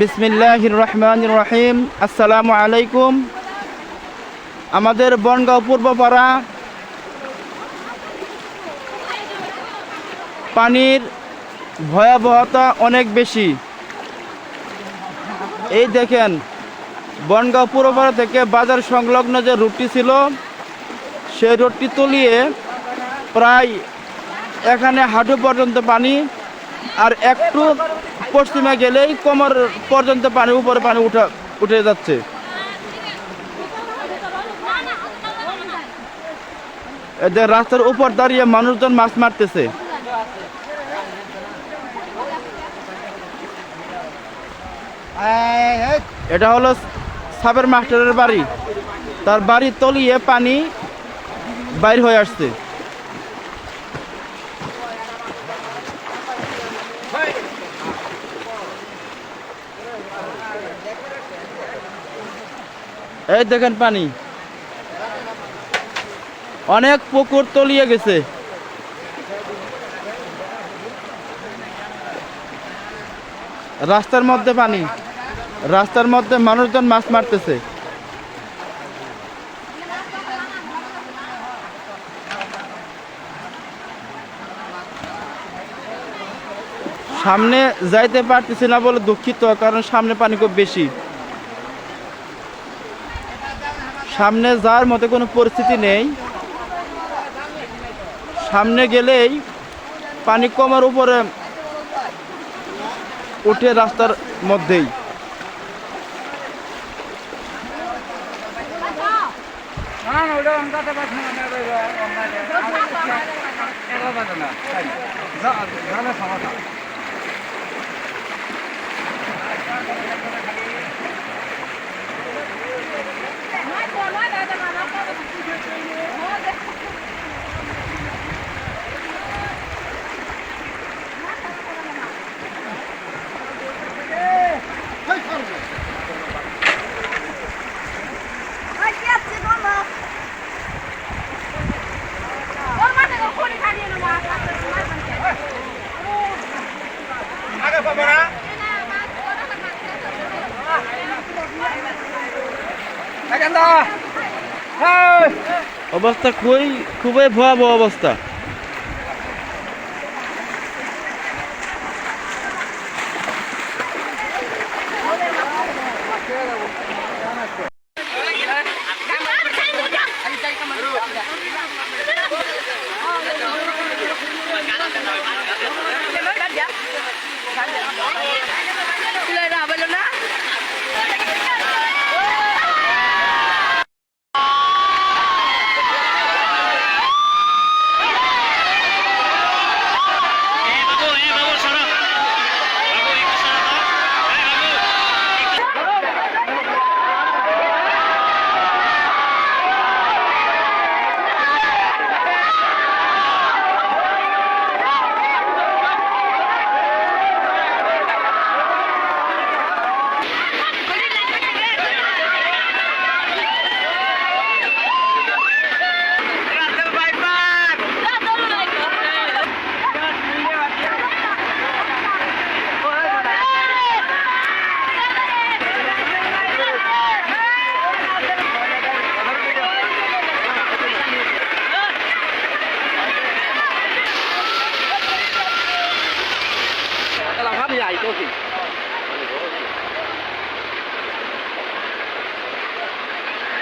বিসমিল্লাহ রহমান রহিম আসসালামু আলাইকুম আমাদের বনগাঁও পূর্বপাড়া পানির ভয়াবহতা অনেক বেশি। এই দেখেন, বনগাঁও পূর্বপাড়া থেকে বাজার সংলগ্ন যে রুটটি ছিল, সেই রোডটি তলিয়ে প্রায় এখানে হাঁটু পর্যন্ত পানি আর একটু পশ্চিমে গেলেই কোমর পর্যন্ত পানি, উপরে পানি উঠা, উঠে যাচ্ছে। এদের রাস্তার উপর দাঁড়িয়ে মানুষজন মাছ মারতেছে। এটা হলো সাবের মাস্টারের বাড়ি। তার বাড়ি তলিয়ে পানি বাইর হয়ে আসছে। এই দেখেন পানি। অনেক পুকুর তলিয়ে গেছে। রাস্তার মধ্যে পানি। রাস্তার মধ্যে মানুষজন মাছ মারতেছে। সামনে যাইতে পারতেছি না বলে দুঃখিত, কারণ সামনে পানি খুব বেশি। সামনে যাওয়ার মতো কোনো পরিস্থিতি নেই সামনে গেলেই পানি কমার উপরে উঠে রাস্তার মধ্যেই। অবস্থা খুবই খুবই ভয়াবহ অবস্থা। ฉันเดี๋ยว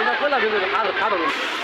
Una cola de